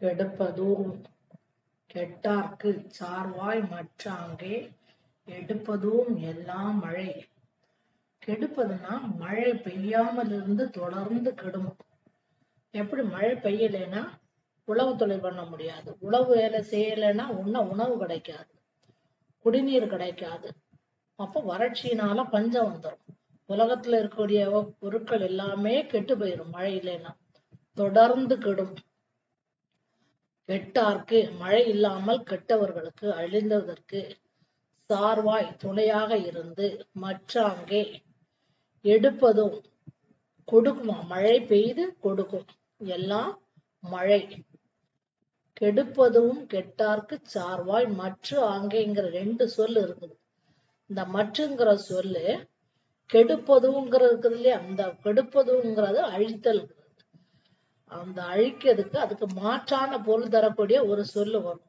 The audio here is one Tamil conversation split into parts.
கெடுப்பதூம் கெட்டார்க்கு சார்வாய் மற்றாங்கே எடுப்பதும் எல்லாம் மழை. கெடுப்பதுன்னா மழை பெய்யாமல் இருந்து தொடர்ந்து கெடும். எப்படி மழை பெய்யலைன்னா உழவு தொழில் பண்ண முடியாது. உழவு வேலை செய்யலைன்னா உண்ண உணவு கிடைக்காது. குடிநீர் கிடைக்காது. அப்போ வறட்சியினால பஞ்சம் வந்துடும் உலகத்துல இருக்கக்கூடிய பொருட்கள் எல்லாமே கெட்டு போயிடும் மழை இல்லைன்னா. தொடர்ந்து கெடும். கெட்டார்க்கு மழை இல்லாமல் கெட்டவர்களுக்கு அழிந்ததற்கு சார்வாய் துணையாக இருந்து மற்றாங்கே எடுப்பதும் கொடுக்குமா? மழை பெய்து கொடுக்கும். எல்லாம் மழை. கெடுப்பதும் கெட்டார்க்கு சார்வாய் மற்று ஆங்கேங்கிற ரெண்டு சொல் இருக்குது. இந்த மற்றுங்கிற சொல்லு கெடுப்பதுங்கிறது இருக்குது இல்லையா? அந்த கெடுப்பதுங்கிறது அழித்தல். அந்த அழிக்கிறதுக்கு அதுக்கு மாற்றான பொருள் தரக்கூடிய ஒரு சொல்லு வரும்.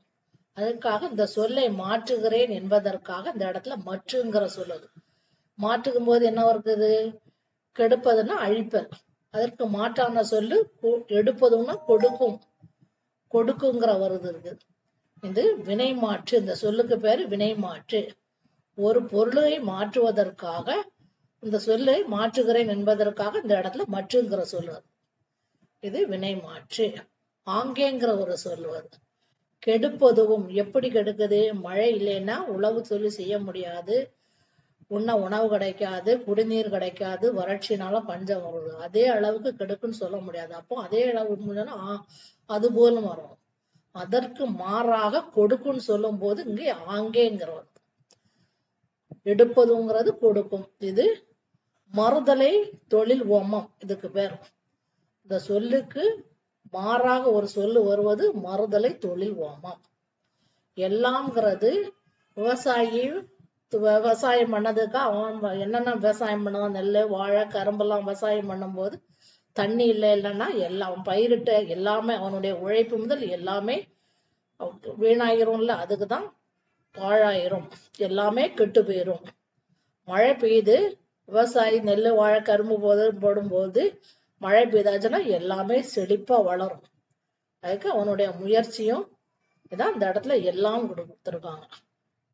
அதற்காக இந்த சொல்லை மாற்றுகிறேன் என்பதற்காக இந்த இடத்துல மற்றுங்கிற சொல்லுது மாற்றுக்கும் போது என்ன இருக்குது கெடுப்பதுன்னா அழிப்பர் அதற்கு மாற்றான சொல்லு எடுப்பதுன்னா கொடுக்கும். கொடுக்குங்கிற வருது இருக்கு. இது வினை மாற்று. இந்த சொல்லுக்கு பேரு வினை மாற்று. ஒரு பொருளை மாற்றுவதற்காக இந்த சொல்லை மாற்றுகிறேன் என்பதற்காக இந்த இடத்துல மற்றுங்கிற சொல்லு இது வினை மாற்று. ஆங்கேங்கிற ஒரு சொல் வருது. கெடுப்பதுவும் எப்படி கெடுக்குது? மழை இல்லைன்னா உழவு தொழில் செய்ய முடியாது. உண்ண உணவு கிடைக்காது குடிநீர் கிடைக்காது வறட்சினால பஞ்சம் வருது. அதே அளவுக்கு கெடுக்குன்னு சொல்ல முடியாது. அப்போ அதே அளவு முடிஞ்சோன்னா, அது போலும் வரும். அதற்கு மாறாக கொடுக்குன்னு சொல்லும் போது இங்கே ஆங்கேங்கிற எடுப்பதுங்கிறது கொடுக்கும். இது மறுதலை தொழில் ஓமம். இதுக்கு பேர். இந்த சொல்லுக்கு மாறாக ஒரு சொல்லு வருவது மறுதலை தொழில் ஓமம் எல்லாம்ங்கிறது விவசாயி விவசாயம் பண்ணதுக்கு அவன் என்னென்ன விவசாயம் பண்ணுவான் நெல் வாழை கரும்பெல்லாம் விவசாயம் பண்ணும்போது தண்ணி இல்லை இல்லைன்னா எல்லாம் அவன் பயிரிட்ட எல்லாமே அவனுடைய உழைப்பு முதல் எல்லாமே வீணாயிரும்ல அதுக்கு தான் பாழாயிரும். எல்லாமே கெட்டு போயிரும். மழை பெய்யுது விவசாயி நெல் வாழை கரும்பு போது போடும்போது மழை பெய்தாச்சுன்னா எல்லாமே செழிப்பா வளரும். அதுக்கு அவனுடைய முயற்சியும் இதான் அந்த இடத்துல எல்லாம் கொடுத்துருக்காங்க.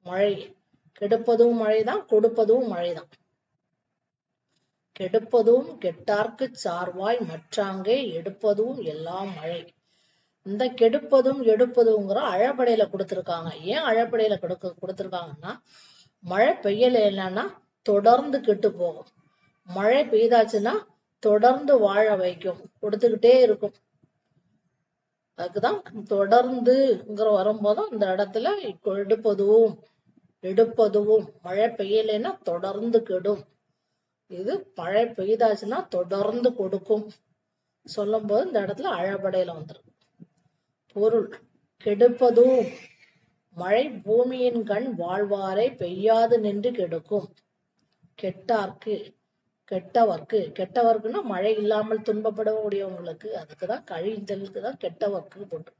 மழை கெடுப்பதும் மழைதான் கொடுப்பதும் மழைதான். கெடுப்பதும் கெட்டார்க்கு சார்வாய் மற்றாங்கே எடுப்பதும் எல்லாம் மழை. இந்த கெடுப்பதும் எடுப்பதுங்கிற அழப்படையில கொடுத்துருக்காங்க. ஏன் அழப்படையில கொடுக்க கொடுத்துருக்காங்கன்னா மழை பெய்யல இல்லைன்னா தொடர்ந்து கெட்டு போகும். மழை பெய்தாச்சுன்னா தொடர்ந்து வாழ வைக்கும். கொடுத்துக்கிட்டே இருக்கும். அதுக்குதான் தொடர்ந்துங்கிற வரும்போது அந்த இடத்துல எடுப்பதுவும் எடுப்பதுவும் மழை பெய்யலைன்னா தொடர்ந்து கெடும். இது மழை பெய்தாச்சுன்னா தொடர்ந்து கொடுக்கும். சொல்லும் போது இந்த இடத்துல அழபடையில வந்துரும். பொருள் கெடுப்பதும் மழை பூமியின் கண் வாழ்வாரை பெய்யாது நின்று கெடுக்கும். கெட்டார்க்கு கெட்டவர்க்கு கெட்டவர்க்குன்னா மழை இல்லாமல் துன்பப்படக்கூடியவங்களுக்கு அதுக்குதான் கழிந்தலுக்கு தான் கெட்டவர்க்கு போட்டு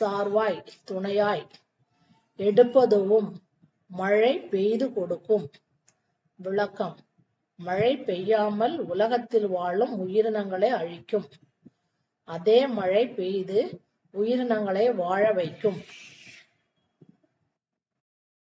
சார்வாய் துணையாய் எடுப்பதுவும் மழை பெய்து கொடுக்கும். விளக்கம். மழை பெய்யாமல் உலகத்தில் வாழும் உயிரினங்களை அழிக்கும். அதே மழை பெய்து உயிரினங்களை வாழ வைக்கும்.